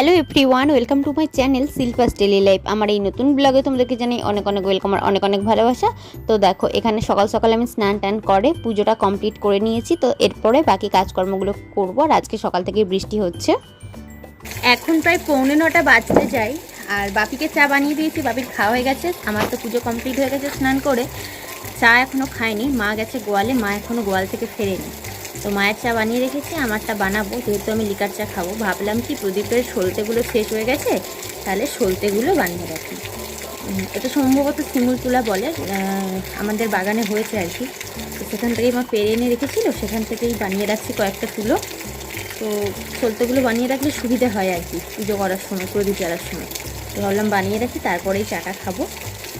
Hello everyone welcome to my channel Silva's daily life আমার এই নতুন ব্লগে তোমাদেরকে জানাই অনেক অনেক ওয়েলকাম আর অনেক অনেক ভালোবাসা। তো দেখো, এখানে সকাল সকাল আমি স্নান টান করে পুজোটা কমপ্লিট করে নিয়েছি। তো এরপরে বাকি কাজকর্মগুলো করব আর আজকে সকাল থেকে বৃষ্টি হচ্ছে। এখন প্রায় পৌনে নটা বাজতে যাই আর বাপিকে চা বানিয়ে দিয়েছি, বাপির খাওয়া হয়ে গেছে, আমার তো পুজো কমপ্লিট হয়ে গেছে স্নান করে। চা এখনও খায়নি মা গেছে গোয়ালে, মা এখনও গোয়াল থেকে ফেরেনি। তো মায়ের চা বানিয়ে রেখেছি আমারটা বানাবো। যেহেতু আমি লিকার চা খাব, ভাবলাম কি প্রদীপের সলতেগুলো শেষ হয়ে গেছে, তাহলে সলতেগুলো বানিয়ে রাখি। এটা সম্ভবত শিমুল তুলা বলে আমাদের বাগানে হয়েছে আর কি। তো সেখান থেকেই মা পেরে এনে রেখেছিল, সেখান থেকেই বানিয়ে রাখছি কয়েকটা তুলো। তো সলতেগুলো বানিয়ে রাখলে সুবিধা হয় আর কি, পুজো করার সময়, প্রদীপ জ্বালার সময়। তো ভাবলাম বানিয়ে রাখি, তারপরেই চাটা খাব।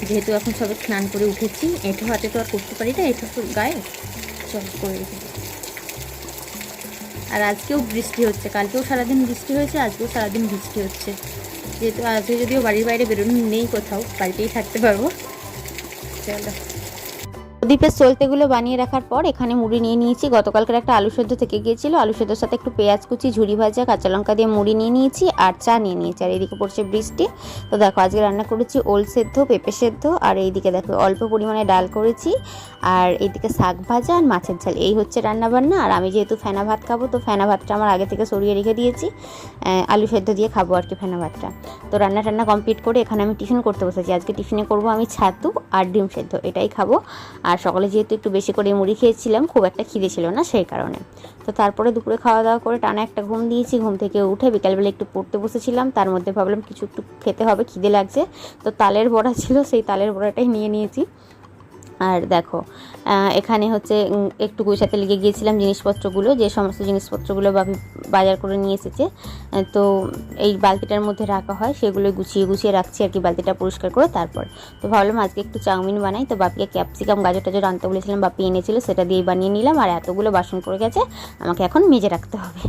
যেহেতু এখন সবে স্নান করে উঠেছি, এঁঠো হাতে তো আর করতে পারি না তো গায়ে। চল করে রেখে দিই। আর আজকেও বৃষ্টি হচ্ছে। কালকেও সারাদিন বৃষ্টি হয়েছে, আজকেও সারাদিন বৃষ্টি হচ্ছে। যেহেতু আজকে যদিও বাড়ির বাইরে বেরোনো নেই কোথাও, বাড়িতেই থাকতে পারব। চলো। প্রদীপের সলতেগুলো বানিয়ে রাখার পর এখানে মুড়ি নিয়ে নিয়েছি। গতকালকার একটা আলু সেদ্ধ থেকে গিয়েছিল। আলু সেদ্ধর সাথে একটু পেঁয়াজ কুচি ঝুড়ি ভাজা, কাঁচা লঙ্কা দিয়ে মুড়ি নিয়ে নিয়েছি আর চা নিয়ে নিয়েছি। আর এদিকে পড়ছে বৃষ্টি। তো দেখো, আজকে রান্না করেছি ওল সেদ্ধ, পেঁপে সেদ্ধ আর এইদিকে দেখো, অল্প পরিমাণে ডাল করেছি। আর এইদিকে শাক ভাজা আর মাছের ঝাল। এই হচ্ছে রান্নাবান্না। আর আমি যেহেতু ফেনা ভাত খাব, তো ফেনা ভাতটা আমার আগে থেকে সরিয়ে রেখে দিয়েছি। আলু সেদ্ধ দিয়ে খাব আর কি ফেনা ভাতটা। তো রান্না টান্না কমপ্লিট করে এখানে আমি টিফিন করতে বসেছি। আজকে টিফিনে করব আমি ছাতু আর ডিম সেদ্ধ। এটাই খাব। আর সকালে যেহেতু একটু বেশি করে মুড়ি খেয়েছিলাম, খুব একটা খিদে ছিল না সেই কারণে। তো তারপরে দুপুরে খাওয়া দাওয়া করে টানা একটা ঘুম দিয়েছি, ঘুম থেকে উঠে বিকালবেলা একটু পড়তে বসেছিলাম, তার মধ্যে ভাবলাম কিছু একটু খেতে হবে, খিদে লাগছে। তো তালের বড়া ছিল, সেই তালের বড়াটাই নিয়ে নিয়েছি। আর দেখো এখানে হচ্ছে একটু গুছাতে লেগে গিয়েছিলাম জিনিসপত্রগুলো, যে সমস্ত জিনিসপত্রগুলো বাপি বাজার করে নিয়ে এসেছে। তো এই বালতিটার মধ্যে রাখা হয় সেগুলো গুছিয়ে গুছিয়ে রাখছি আর কি, বালতিটা পরিষ্কার করে তারপর। তো ভাবলাম আজকে একটু চাউমিন বানাই, তো বাপিকে ক্যাপসিকাম, গাজর টাজর আনতে বলেছিলাম, বাপি এনেছিল, সেটা দিয়েই বানিয়ে নিলাম, আর এতগুলো বাসন পড়ে গেছে, আমাকে এখন মেজে রাখতে হবে।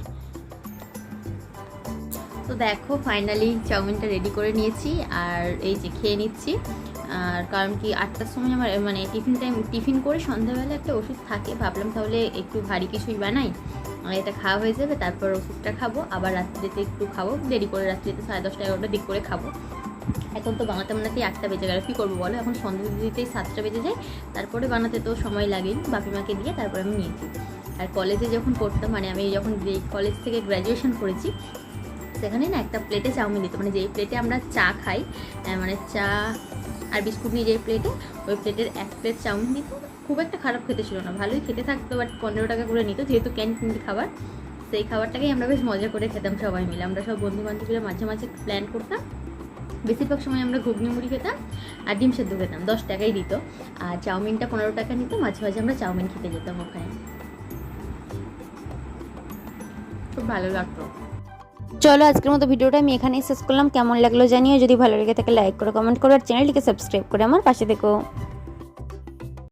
তো দেখো ফাইনালি চাউমিনটা রেডি করে নিয়েছি, আর এই যে খেয়ে নিচ্ছি। আর কারণ কি আটটার সময় আমার মানে টিফিন টাইম টিফিন করে সন্ধ্যাবেলা একটা ওষুধ থাকে, ভাবলাম তাহলে একটু ভারী কিছুই বানাই এটা খাওয়া হয়ে যাবে, তারপর ওষুধটা খাব, আবার রাত্রিতে একটু খাব, দেরি করে রাত্রিতে সাড়ে দশটা এগারোটার দিক করে খাব। এখন তো বানাতে বানাতেই আটটা বেজে গেল, কী করব বলো? এখন সন্ধ্যা দিতে দিতেই সাতটা বেজে যায়, তারপরে বানাতে তো সময় লাগেই বাপি মাকে দিয়ে তারপরে আমি নিয়েছি। আর কলেজে যখন পড়তাম মানে আমি যখন কলেজ থেকে গ্র্যাজুয়েশন করেছি, সেখানে না একটা প্লেটে চাউমিন দিত মানে যেই প্লেটে আমরা চা খাই মানে চা আর বিস্কুট নিয়ে যেই প্লেটে ওই প্লেটের এক প্লেট চাউমিন দিত খুব একটা খারাপ খেতে ছিল না। ভালোই খেতে থাকতো বাট পনেরো টাকা করে নিত, যেহেতু ক্যান্টিন খাবার। সেই খাবারটাকেই আমরা বেশ মজা করে খেতাম সবাই মিলে। আমরা সব বন্ধু বান্ধবীরা মাঝে মাঝে প্ল্যান করতাম। বেশিরভাগ সময় আমরা ঘুগনি, মুড়ি খেতাম আর ডিম সেদ্ধ খেতাম। দশ টাকাই দিত। আর চাউমিনটা পনেরো টাকা নিত, মাঝে মাঝে আমরা চাউমিন খেতে যেতাম ওখানে। খুব ভালো লাগতো। চলো আজকের মতো ভিডিওটা আমি এখানেই শেষ করলাম। কেমন লাগল জানিও। যদি ভালো লেগে থাকে লাইক করো কমেন্ট করো, আর চ্যানেলটিকে সাবস্ক্রাইব করে আমার পাশে থেকো।